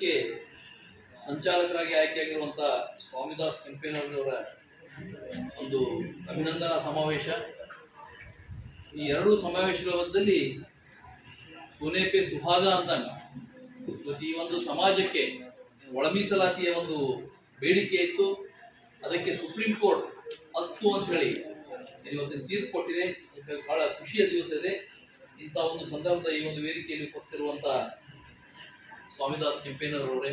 ಇದಕ್ಕೆ ಸಂಚಾಲಕರಾಗಿ ಆಯ್ಕೆಯಾಗಿರುವಂಥ ಸ್ವಾಮಿದಾಸ್ ಕೆಂಪೇನವರ ಒಂದು ಅಭಿನಂದನಾ ಸಮಾವೇಶ. ಈ ಎರಡೂ ಸಮಾವೇಶಗಳ ಮಧ್ಯದಲ್ಲಿ ಸೋನೇಪೆ ಅಂದಂಗ ಇವತ್ತು ಈ ಒಂದು ಸಮಾಜಕ್ಕೆ ಒಳಮೀಸಲಾತಿಯ ಒಂದು ಬೇಡಿಕೆ ಇತ್ತು. ಅದಕ್ಕೆ ಸುಪ್ರೀಂ ಕೋರ್ಟ್ ಅಸ್ತು ಅಂತ ಹೇಳಿ ಇವತ್ತಿನ ತೀರ್ಪು ಕೊಟ್ಟಿದೆ. ಬಹಳ ಖುಷಿಯ ದಿವಸ ಇದೆ. ಇಂಥ ಒಂದು ಸಂದರ್ಭದ ಈ ಒಂದು ವೇದಿಕೆಯಲ್ಲಿ ಉಪಸ್ಥಿತಿರುವಂಥ ಸ್ವಾಮಿದಾಸ್ ಕೆಂಪೇನವರವರೇ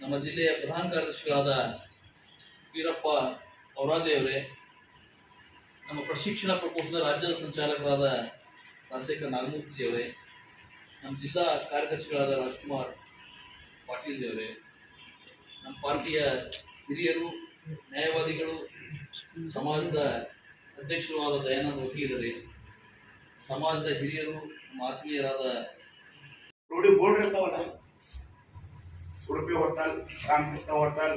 ನಮ್ಮ ಜಿಲ್ಲೆಯ ಪ್ರಧಾನ ಕಾರ್ಯದರ್ಶಿಗಳಾದ ವೀರಪ್ಪ ಔರಾದೆ ಅವರೇ ನಮ್ಮ ಪ್ರಶಿಕ್ಷಣ ಪ್ರಕೋಷ್ಠದ ರಾಜ್ಯದ ಸಂಚಾಲಕರಾದ ರಾಜಶೇಖರ್ ನಾಗಮೂರ್ತಿ ಅವರೇ ನಮ್ಮ ಜಿಲ್ಲಾ ಕಾರ್ಯದರ್ಶಿಗಳಾದ ರಾಜ್ಕುಮಾರ್ ಪಾಟೀಲ್ ದೇವರೇ ನಮ್ಮ ಪಾರ್ಟಿಯ ಹಿರಿಯರು, ನ್ಯಾಯವಾದಿಗಳು, ಸಮಾಜದ ಅಧ್ಯಕ್ಷರೂ ಆದ ದಯಾನಂದ ವಕೀಲರೇ, ಸಮಾಜದ ಹಿರಿಯರು, ನಮ್ಮ ಆತ್ಮೀಯರಾದ ರೋಡಿ ಬೋರ್ಡ್ ಇರ್ತಾವಲ್ಲ? Udupi hotel, Ramakrishna hotel,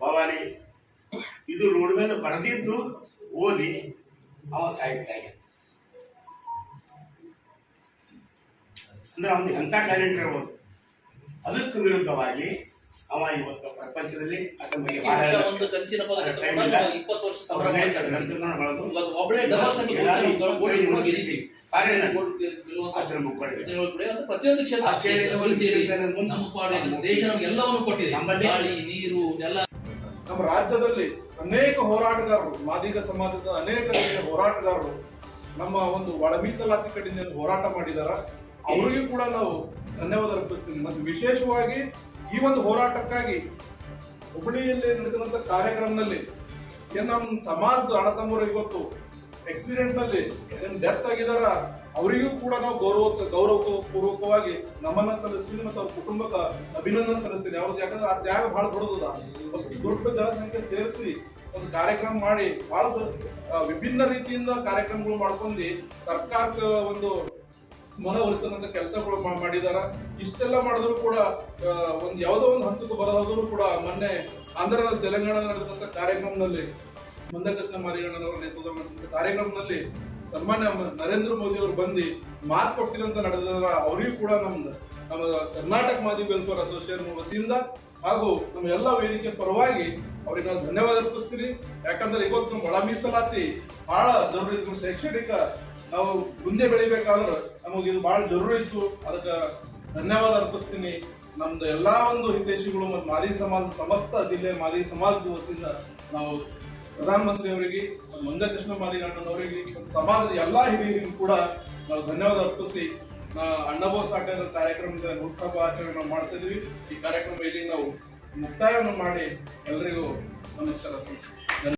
Bhavani. ಇದು ರೋಡ್ ಮೇಲೆ ಬರೆದಿದ್ದು ಓದಿ ಅವ ಸಾಹಿತ್ಯ ಆಗ್ಯಾನ ಅಂದ್ರೆ ಅವನು ಎಂಥ ಟ್ಯಾಲೆಂಟ್ ಇರ್ಬೋದು? ಅದಕ್ಕೆ ವಿರುದ್ಧವಾಗಿ ಅವ ಇವತ್ತು ಪ್ರಪಂಚದಲ್ಲಿ ಒಂದು ಕಂಚಿನ ಇಪ್ಪತ್ತು ವರ್ಷ ಪ್ರತಿಯೊಂದು ಕ್ಷೇತ್ರ ದೇಶ ನಮ್ಗೆ ಎಲ್ಲವನ್ನು ಕೊಟ್ಟಿದೆ. ಗಾಳಿ ನೀರು ನಮ್ಮ ರಾಜ್ಯದಲ್ಲಿ ಅನೇಕ ಹೋರಾಟಗಾರರು ಮಾದಿಗ ಸಮಾಜದ ಅನೇಕ ರೀತಿಯ ಹೋರಾಟಗಾರರು ನಮ್ಮ ಒಂದು ಒಳ ಮೀಸಲಾತಿ ಕಡೆಯಿಂದ ಹೋರಾಟ ಮಾಡಿದಾರ. ಅವರಿಗೂ ಕೂಡ ನಾವು ಧನ್ಯವಾದ ಅರ್ಪಿಸ್ತೀನಿ. ಮತ್ತು ವಿಶೇಷವಾಗಿ ಈ ಒಂದು ಹೋರಾಟಕ್ಕಾಗಿ ಹುಬ್ಬಳ್ಳಿಯಲ್ಲಿ ನಡೆದಿರುವಂತ ಕಾರ್ಯಕ್ರಮದಲ್ಲಿ ಏನ್ ನಮ್ಮ ಸಮಾಜದ ಅಣ್ಣತಮ್ಮರು ಇವತ್ತು ಆಕ್ಸಿಡೆಂಟ್ನಲ್ಲಿ ಡೆತ್ ಆಗಿದಾರ, ಅವರಿಗೂ ಕೂಡ ನಾವು ಗೌರವ ಗೌರವ ಪೂರ್ವಕವಾಗಿ ನಮ್ಮನ್ನ ಸಲ್ಲಿಸ್ತೀವಿ ಮತ್ತು ಅವ್ರ ಕುಟುಂಬಕ್ಕೆ ಅಭಿನಂದನೆ ಸಲ್ಲಿಸ್ತೀನಿ. ಅವ್ರದ್ದು ಯಾಕಂದ್ರೆ ಆ ತ್ಯಾಗ ಬಹಳ ದೊಡ್ಡದ ಅಷ್ಟು ದೊಡ್ಡ ಜನಸಂಖ್ಯೆ ಸೇರಿಸಿ ಒಂದು ಕಾರ್ಯಕ್ರಮ ಮಾಡಿ ಬಹಳ ವಿಭಿನ್ನ ರೀತಿಯಿಂದ ಕಾರ್ಯಕ್ರಮಗಳು ಮಾಡ್ಕೊಂಡು ಸರ್ಕಾರಕ್ಕೆ ಒಂದು ಮನವೊಲಿಸ್ತಕ್ಕಂಥ ಕೆಲಸಗಳು ಮಾಡಿದಾರ. ಇಷ್ಟೆಲ್ಲ ಮಾಡಿದ್ರು ಕೂಡ ಒಂದು ಯಾವುದೋ ಒಂದು ಹಂತಕ್ಕೆ ಬರೋದ್ರು ಕೂಡ ಮೊನ್ನೆ ಆಂಧ್ರ ತೆಲಂಗಾಣ ನಡೆದಂತ ಕಾರ್ಯಕ್ರಮದಲ್ಲಿ ಮಂದಕೃಷ್ಣ ಮಾರಿಗಣ್ಣನವರ ನೇತೃತ್ವ ಕಾರ್ಯಕ್ರಮದಲ್ಲಿ ಸನ್ಮಾನ್ಯ ನರೇಂದ್ರ ಮೋದಿ ಅವರು ಬಂದು ಮಾತು ಕೊಟ್ಟಿದಂತ ನಡೆದಾರ ಅವರಿಗೂ ಕೂಡ ನಮ್ದು, ನಮ್ಮ ಕರ್ನಾಟಕ ಮಾದಿ ವೆಲ್ಫೇರ್ ಅಸೋಸಿಯೇಷನ್ ವತಿಯಿಂದ ಹಾಗೂ ನಮ್ಮ ಎಲ್ಲ ವೇದಿಕೆ ಪರವಾಗಿ ಅವರಿಗೆ ನಾವು ಧನ್ಯವಾದ ಅರ್ಪಿಸ್ತೀನಿ ಯಾಕಂದ್ರೆ ಇವತ್ತು ಒಳ ಮೀಸಲಾತಿ ಬಹಳ ಜರುರಿ. ಶೈಕ್ಷಣಿಕ ನಾವು ಮುಂದೆ ಬೆಳಿಬೇಕಾದ್ರೆ ನಮಗೆ ಇದು ಬಹಳ ಜರುರಿ ಇತ್ತು. ಅದಕ್ಕೆ ಧನ್ಯವಾದ ಅರ್ಪಿಸ್ತೀನಿ. ನಮ್ದು ಎಲ್ಲಾ ಒಂದು ಹಿತೈಷಿಗಳು ಮತ್ತು ಮಾದಿ ಸಮಾಜ, ಸಮಸ್ತ ಜಿಲ್ಲೆ ಮಾದಿ ಸಮಾಜದ ವತಿಯಿಂದ ನಾವು ಪ್ರಧಾನಮಂತ್ರಿ ಅವರಿಗೆ ಮಂಜಕೃಷ್ಣ ಮಾದಿಗಣ್ಣನವರಿಗೆ ಸಮಾಜದ ಎಲ್ಲಾ ಹಿರಿಯರಿಗೂ ಕೂಡ ನಾವು ಧನ್ಯವಾದ ಅರ್ಪಿಸಿ. ಅಣ್ಣಬೋ ಸಾಟ ಕಾರ್ಯಕ್ರಮದ ಹುಟ್ಟುಹಬ್ಬ ಆಚರಣೆ ಮಾಡ್ತಿದ್ವಿ. ಈ ಕಾರ್ಯಕ್ರಮ ಇಲ್ಲಿ ನಾವು ಮುಕ್ತಾಯವನ್ನು ಮಾಡಿ ಎಲ್ಲರಿಗೂ ನಮಸ್ಕಾರ ಸಲ್ಲಿಸ್ತೀವಿ